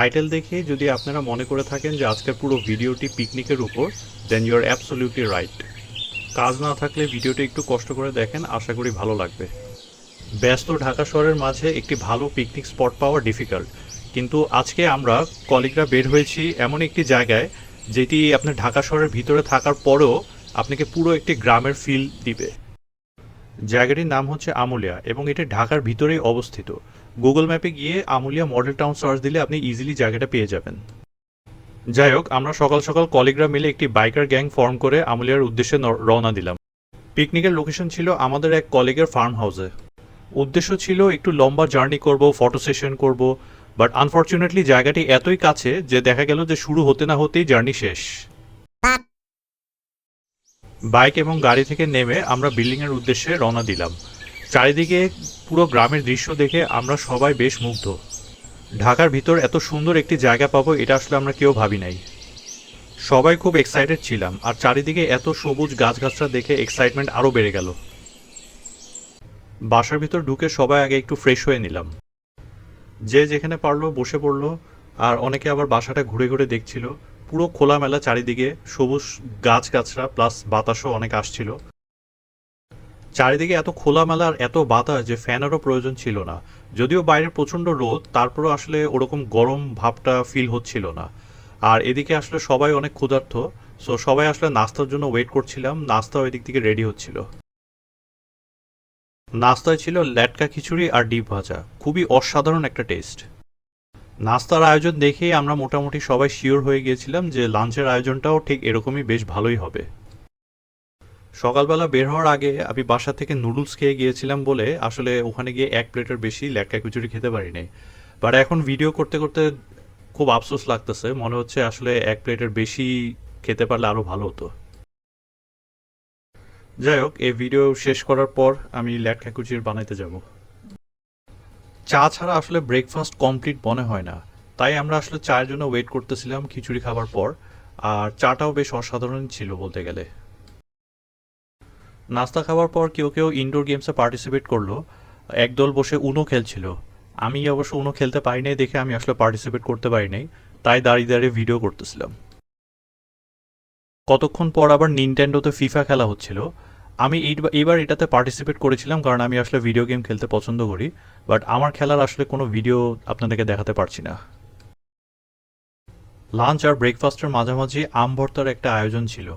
Title দেখে যদি আপনারা মনে করে থাকেন যে আজকের পুরো ভিডিওটি পিকনিকের উপর then you are absolutely right কাজ না থাকলে ভিডিওটি একটু কষ্ট করে দেখেন, আশা করি ভালো লাগবে। ব্যস্ত ঢাকা শহরের মাঝে একটি ভালো পিকনিক স্পট পাওয়া ডিফিকাল্ট কিন্তু আজকে আমরা কলিগরা বের হয়েছি এমন একটি জায়গায় যেটি আপনার ঢাকা শহরের ভিতরে থাকার পরেও আপনাকে পুরো একটি গ্রামের ফিল দিবে। জায়গাটির নাম হচ্ছে আমুলিয়া এবং এটি ঢাকার ভিতরেই অবস্থিত। গুগল ম্যাপে গিয়ে আমুলিয়া মডেল টাউন সার্চ দিলে আপনি ইজিলি জায়গাটা পেয়ে যাবেন। যাই হোক, আমরা সকাল সকাল কলিগরা মিলে একটি বাইকার গ্যাং ফর্ম করে আমুলিয়ার উদ্দেশ্যে রওনা দিলাম। পিকনিকের লোকেশন ছিল আমাদের এক কলিগের ফার্ম হাউসে উদ্দেশ্য ছিল একটু লম্বা জার্নি করব ফটো সেশন করব বাট আনফর্চুনেটলি জায়গাটি এতই কাছে যে দেখা গেল যে শুরু হতে না হতেই জার্নি শেষ। বাইক এবং গাড়ি থেকে নেমে আমরা বিল্ডিংয়ের উদ্দেশ্যে রওনা দিলাম। চারিদিকে পুরো গ্রামের দৃশ্য দেখে আমরা সবাই বেশ মুগ্ধ। ঢাকার ভিতর এত সুন্দর একটি জায়গা পাবো এটা আসলে আমরা কেউ ভাবি নাই। সবাই খুব এক্সাইটেড ছিলাম আর চারিদিকে এত সবুজ গাছগাছরা দেখে এক্সাইটমেন্ট আরও বেড়ে গেল। বাসার ভিতর ঢুকে সবাই আগে একটু ফ্রেশ হয়ে নিলাম। যে যেখানে পারল বসে পড়ল আর অনেকে আবার বাসাটা ঘুরে ঘুরে দেখছিল। পুরো খোলামেলা চারিদিকে সবুজ গাছগাছরা প্লাস বাতাসও অনেক আসছিল। চারিদিকে এত খোলামেলা আর এত বাতাস যে ফ্যানেরও প্রয়োজন ছিল না। যদিও বাইরে প্রচণ্ড রোদ, তারপরও আসলে ওরকম গরম ভাবটা ফিল হচ্ছিল না। আর এদিকে আসলে সবাই অনেক ক্ষুধার্ত সো সবাই আসলে নাস্তার জন্য ওয়েট করছিলাম, নাস্তাও এদিক থেকে রেডি হচ্ছিল। নাস্তায় ছিল ল্যাটকা খিচুড়ি আর ডিপ ভাজা, খুবই অসাধারণ একটা টেস্ট নাস্তার আয়োজন দেখেই আমরা মোটামুটি সবাই শিওর হয়ে গিয়েছিলাম যে লাঞ্চের আয়োজনটাও ঠিক এরকমই বেশ ভালোই হবে। সকালবেলা বের হওয়ার আগে আমি বাসা থেকে নুডলস খেয়ে গিয়েছিলাম বলে আসলে ওখানে গিয়ে এক প্লেটের বেশি ল্যাটকা খিচুড়ি খেতে পারিনি। বাট এখন ভিডিও করতে করতে খুব আফসোস লাগতেছে। মনে হচ্ছে আসলে এক প্লেটের বেশি খেতে পারলে আরও ভালো হতো। যাই হোক, এই ভিডিও শেষ করার পর আমি ল্যাটকা খিচুড়ি বানাইতে যাব। চা ছাড়া আসলে ব্রেকফাস্ট কমপ্লিট মনে হয় না। তাই আমরা আসলে চায়ের জন্য ওয়েট করতেছিলাম খিচুড়ি খাবার পর। আর চাটাও বেশ অসাধারণ ছিল বলতে গেলে। নাস্তা খাওয়ার পর কেউ কেউ ইনডোর গেমসে পার্টিসিপেট করল। একদল বসে উনো খেলছিল। আমি অবশ্য উনো খেলতে পারি নাই দেখে আমি আসলে পার্টিসিপেট করতে পারি নাই। তাই দাঁড়িয়ে দাঁড়িয়ে ভিডিও করতেছিলাম। কতক্ষণ পর আবার নিনটেন্ডোতে ফিফা খেলা হচ্ছিল। আমি এইবার- এটাতে পার্টিসিপেট করেছিলাম কারণ আমি আসলে ভিডিও গেম খেলতে পছন্দ করি। বাট আমার খেলার আসলে কোনো ভিডিও আপনাদেরকে দেখাতে পারছি না। লাঞ্চ আর ব্রেকফাস্টের মাঝামাঝি আম ভর্তার একটা আয়োজন ছিল।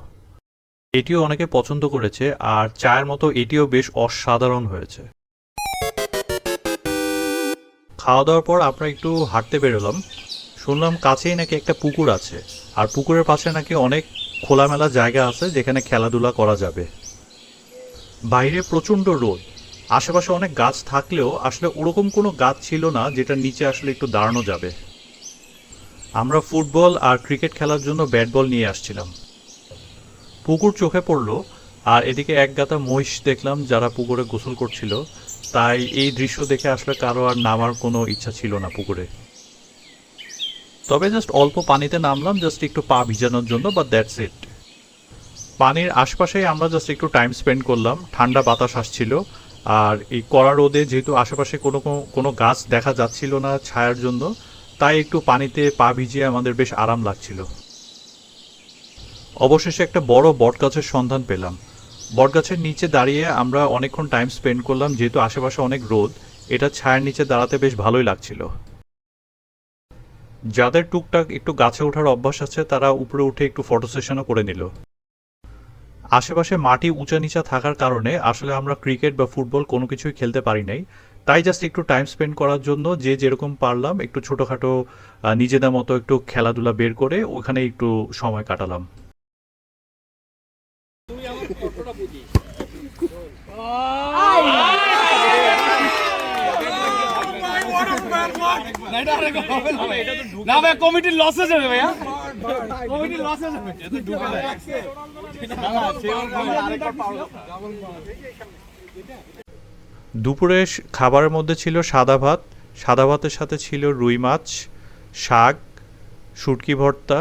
এটিও অনেকে পছন্দ করেছে, আর চায়ের মতো এটিও বেশ অসাধারণ হয়েছে। খাওয়া দাওয়ার পর আমরা একটু হাঁটতে বেরোলাম। শুনলাম কাছেই নাকি একটা পুকুর আছে, আর পুকুরের পাশে নাকি অনেক খোলামেলা জায়গা আছে যেখানে খেলাধুলা করা যাবে। বাইরে প্রচণ্ড রোদ। আশেপাশে অনেক গাছ থাকলেও আসলে ওরকম কোনো গাছ ছিল না যেটার নিচে আসলে একটু দাঁড়ানো যাবে। আমরা ফুটবল আর ক্রিকেট খেলার জন্য ব্যাট বল নিয়ে আসছিলাম। পুকুর চোখে পড়ল, আর এদিকে এক গাতা মহিষ দেখলাম যারা পুকুরে গোসল করছিল। তাই এই দৃশ্য দেখে আসলে কারও আর নামার কোনো ইচ্ছা ছিল না পুকুরে। তবে জাস্ট অল্প পানিতে নামলাম জাস্ট একটু পা ভিজানোর জন্য বা দ্যাটস ইট পানির আশপাশেই আমরা জাস্ট একটু টাইম স্পেন্ড করলাম, ঠান্ডা বাতাস আসছিল, আর এই কড়া রোদে যেহেতু আশেপাশে কোনো কোনো- কোনো গাছ দেখা যাচ্ছিল না ছায়ার জন্য, তাই একটু পানিতে পা ভিজিয়ে আমাদের বেশ আরাম লাগছিল। অবশেষে একটা বড় বটগাছের সন্ধান পেলাম। বটগাছের নিচে দাঁড়িয়ে আমরা অনেকক্ষণ টাইম স্পেন্ড করলাম, যেহেতু আশেপাশে অনেক রোদ, এটা ছায়ার নিচে দাঁড়াতে বেশ ভালোই লাগছিল। যাদের টুকটাক একটু গাছে ওঠার অভ্যাস আছে, তারা উপরে উঠে একটু ফটো সেশনও করে নিল। আশেপাশে মাটি উঁচা নিচা থাকার কারণে আসলে আমরা ক্রিকেট বা ফুটবল কোনো কিছুই খেলতে পারি নাই। তাই জাস্ট একটু টাইম স্পেন্ড করার জন্য যে যেরকম পারলাম, একটু ছোটোখাটো নিজেদের মতো একটু খেলাধুলা বের করে ওখানে একটু সময় কাটালাম। না ভাই কমিটির লসে যাবে ভাইয়া। কমিটির লসে যাবে। দুপুরে খাবারের মধ্যে ছিল সাদা ভাত। সাদা ভাতের সাথে ছিল রুই মাছ শাক শুটকি ভর্তা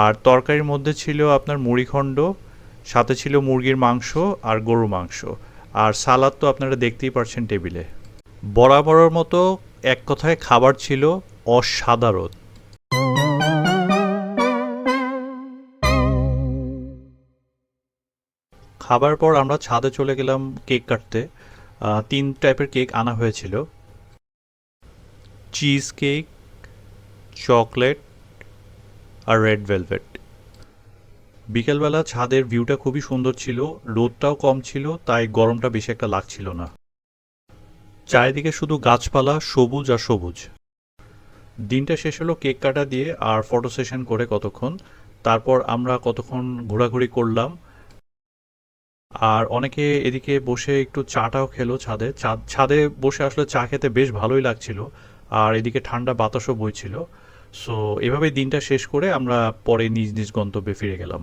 আর তরকারির মধ্যে ছিল আপনার মুড়িখণ্ড সাথে ছিল মুরগির মাংস আর গরু মাংস। আর সালাদ তো আপনারা দেখতেই পারছেন টেবিলে। বরাবরের মতো এক কথায় খাবার ছিল অসাধারণ। খাবার পর আমরা ছাদে চলে গেলাম কেক কাটতে। তিন টাইপের কেক আনা হয়েছিল। চিজ কেক, চকলেট আর রেড ভেলভেট। বিকেলবেলা ছাদের ভিউটা খুবই সুন্দর ছিল, রোদটাও কম ছিল, তাই গরমটা বেশি একটা লাগছিল না। চারিদিকে শুধু গাছপালা, সবুজ আর সবুজ। দিনটা শেষ হলো কেক কাটা দিয়ে আর ফটো সেশন করে কতক্ষণ, তারপর আমরা কতক্ষণ ঘোরাঘুরি করলাম। আর অনেকে এদিকে বসে একটু চাটাও খেলো ছাদে, ছাদ বসে আসলে চা খেতে বেশ ভালোই লাগছিল, আর এদিকে ঠান্ডা বাতাসও বইছিল। সো এভাবে দিনটা শেষ করে আমরা পরে নিজ নিজ গন্তব্যে ফিরে গেলাম।